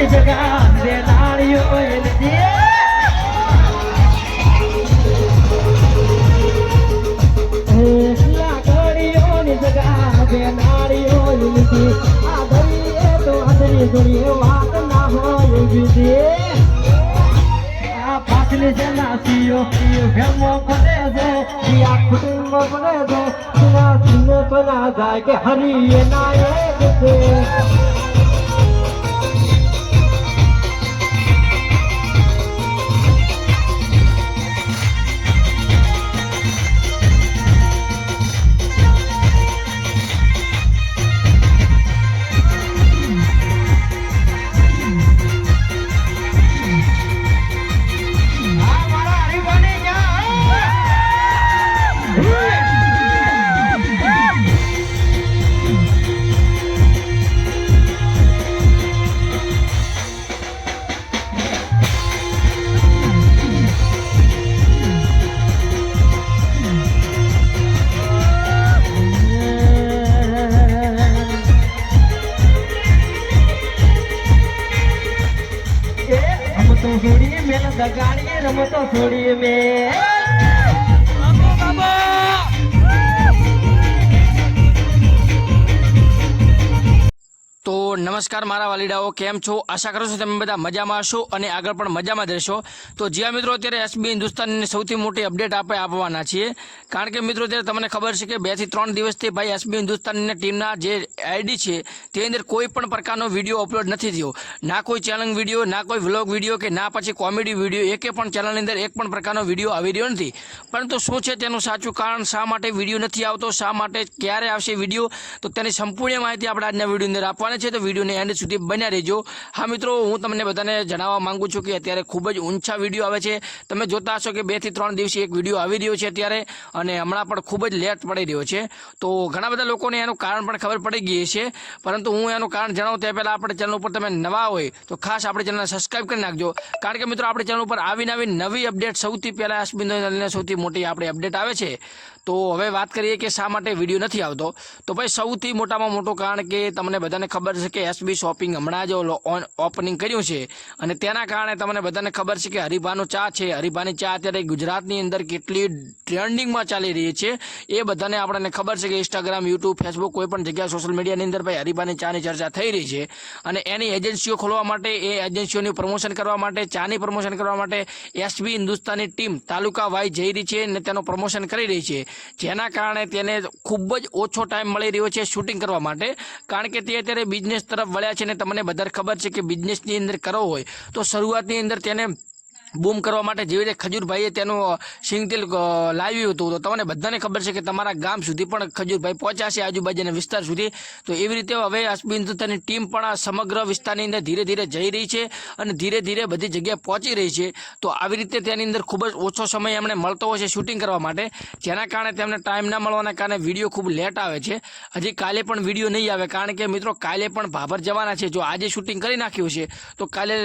ઘડીઓની જગા બે નાળીઓ લીધી. ઘડીઓની જગા બે નાળીઓ લીધી. આ દરિયે તો અદરી દરિયે વાત ના હોય બીજી આ પાછલી જનાસીઓ ભેમો પડે છે. આ કુટુંબ બને છે. સુના સુને તો જાય કે હરી ના એક રમતો છોડીએ મેં દગાડીએ રમતો છોડીએ મેં નમસ્કાર, મારા વાલીડાઓ, કેમ છો? આશા કરું છું તમે બધા મજામાં હશો અને આગળ પણ મજામાં જ રહેશો. તો જ્યાં મિત્રો, અત્યારે એસબી હિન્દુસ્તાનની સૌથી મોટી અપડેટ આપણે આપવાના છીએ. કારણ કે મિત્રો, અત્યારે તમને ખબર છે કે બેથી ત્રણ દિવસથી ભાઈ એસબી હિન્દુસ્તાનની ટીમના જે આઈડી છે તે અંદર કોઈ પણ પ્રકારનો વીડિયો અપલોડ નથી થયો. ના કોઈ ચેનલ વીડિયો, ના કોઈ વ્લોગ વીડિયો કે ના પછી કોમેડી વીડિયો, એકે પણ ચેનલની અંદર એક પણ પ્રકારનો વીડિયો આવી રહ્યો નથી. પરંતુ શું છે તેનું સાચું કારણ? શા માટે વીડિયો નથી આવતો? શા માટે ક્યારે આવશે વીડિયો? તો તેની સંપૂર્ણ માહિતી આપણે આજના વીડિયો અંદર આપવાની છે. તો વિડીયોને એન્ડ સુધી બન્યા રહેજો. હા, મિત્રો, હું તમને બધાને જણાવવા માંગુ છું કે અત્યારે ખૂબ જ ઊંચા વીડિયો આવે છે. તમે જોતા હશો કે બેથી ત્રણ દિવસે એક વીડિયો આવી રહ્યો છે અત્યારે અને હમણાં પણ ખૂબ જ લેટ પડી રહ્યો છે. તો ઘણા બધા લોકોને એનું કારણ પણ ખબર પડી ગઈ છે. પરંતુ હું એનું કારણ જણાવું તે પહેલાં આપણે ચેનલ ઉપર તમે નવા હોય તો ખાસ આપણે ચેનલને સબસ્ક્રાઇબ કરી નાખજો. કારણ કે મિત્રો, આપણે ચેનલ ઉપર આવીને આવી નવી અપડેટ સૌથી પહેલાં અશ્વિન સૌથી મોટી આપણે અપડેટ આવે છે. તો હવે વાત કરીએ કે શા માટે વીડિયો નથી આવતો? તો ભાઈ, સૌથી મોટામાં મોટું કારણ કે તમને બધાને ખબર છે કે એસબી શોપિંગ હમણાં જ ઓપનિંગ કર્યું છે. અને તેના કારણે તમને બધાને ખબર છે કે હરિભાનું ચા છે. હરિભાની ચા અત્યારે ગુજરાતની અંદર કેટલી ટ્રેન્ડિંગમાં ચાલી રહી છે. એ બધાને આપણને ખબર છે કે ઇન્સ્ટાગ્રામ યુટ્યુબ ફેસબુક કોઈ પણ જગ્યાએ સોશિયલ મીડિયાની અંદર ભાઈ હરિભાની ચાની ચર્ચા થઈ રહી છે. અને એની એજન્સીઓ ખોલવા માટે, એ એજન્સીઓની પ્રમોશન કરવા માટે, ચાની પ્રમોશન કરવા માટે SB Hindustani team taluka wise જઈ રહી છે અને તેનું પ્રમોશન કરી રહી છે. જેના કારણે તેને ખૂબ જ ઓછો ટાઈમ મળી રહ્યો છે શૂટિંગ કરવા માટે. કારણ કે તે અત્યારે બિઝનેસ તરફ વળ્યા છે અને તમને બધા ખબર છે કે બિઝનેસની અંદર કરવો હોય, તો શરૂઆતની અંદર તેને બૂમ કરવા માટે જેવી રીતે ખજૂરભાઈએ તેનું સિંગતેલ લાવ્યું હતું, તો તમને બધાને ખબર છે કે તમારા ગામ સુધી પણ ખજૂરભાઈ પહોંચ્યા છે આજુબાજુના વિસ્તાર સુધી. તો એવી રીતે હવે અશ્બી ટીમ પણ સમગ્ર વિસ્તારની અંદર ધીરે ધીરે જઈ રહી છે અને ધીરે ધીરે બધી જગ્યાએ પહોંચી રહી છે. તો આવી રીતે તેની અંદર ખૂબ જ ઓછો સમય એમને મળતો હોય છે શૂટિંગ કરવા માટે. જેના કારણે તેમને ટાઈમ ના મળવાના કારણે વીડિયો ખૂબ લેટ આવે છે. હજી કાલે પણ વીડિયો નહીં આવે, કારણ કે મિત્રો કાલે પણ ભાભર જવાના છે. જો આજે શૂટિંગ કરી નાખ્યું છે, તો કાલે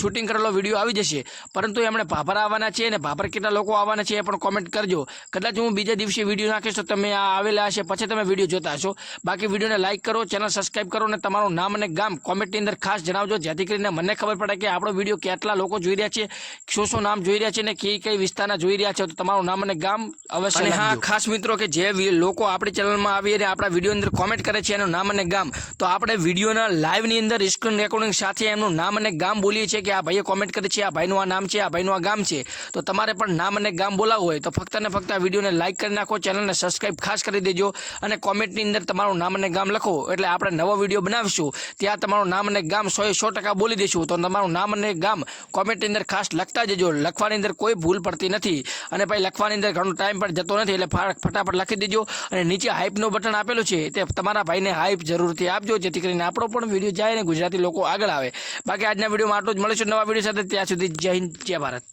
શૂટિંગ કરેલો વીડિયો આવી જશે. પરંતુ એમણે ભાભર આવવાના છે અને ભાભર કેટલા લોકો આવવાના છે એ પણ કોમેન્ટ કરજો. કદાચ હું બીજા દિવસે વીડિયો નાખીશ તો તમે આ આવેલા હશે પછી તમે વીડિયો જોતા હશો. બાકી વિડીયોને લાઇક કરો ચેનલ સબસ્ક્રાઇબ કરો અને તમારું નામ અને ગામ કોમેન્ટની અંદર ખાસ જણાવજો જેથી કરીને મને ખબર પડે કે આપણો વીડિયો કેટલા લોકો જોઈ રહ્યા છે શું શું નામ જોઈ રહ્યા છે અને કઈ કઈ વિસ્તારના જોઈ રહ્યા છે તો તમારું નામ અને ગામ અવશ્ય અને હા ખાસ મિત્રો કે જે લોકો આપણી ચેનલમાં આવી અને આપણા વીડિયો અંદર કોમેન્ટ કરે છે એનું નામ અને ગામ તો આપણે વિડીયોના લાઈવની અંદર સ્ક્રીન રેકોર્ડિંગ સાથે એમનું નામ અને ગામ બોલીએ છીએ કે આ ભાઈએ કોમેન્ટ કરી છે આ ભાઈનું આ નામ છે, આ ભાઈનું આ ગામ છે. તો તમારે પણ નામ અને ગામ બોલાવવું હોય તો ફક્ત ને ફક્ત આ વિડીયોને લાઇક કરી નાખો, ચેનલને સબસ્ક્રાઈબ ખાસ કરી દેજો અને કોમેન્ટની અંદર તમારું નામ અને ગામ લખો. એટલે આપણે નવો વીડિયો બનાવીશું, ત્યાં તમારું નામ અને ગામ સો સો ટકા બોલી દઈશું તો તમારું નામ અને ગામ કોમેન્ટની અંદર ખાસ લખતા જજો. લખવાની અંદર કોઈ ભૂલ પડતી નથી. અને ભાઈ, લખવાની અંદર ઘણો ટાઈમ પણ જતો નથી, એટલે ફટાફટ લખી દેજો. અને નીચે હાઇપનું બટન આપેલું છે, તે તમારા ભાઈને હાઇપ જરૂરથી આપજો, જેથી કરીને આપણો પણ વીડિયો જાય ને ગુજરાતી લોકો આગળ આવે. બાકી આજના વિડીયોમાં આટલું જ. મળીશું નવા વીડિયો સાથે. ત્યાં સુધી જય હિન્દ. જય ભારત.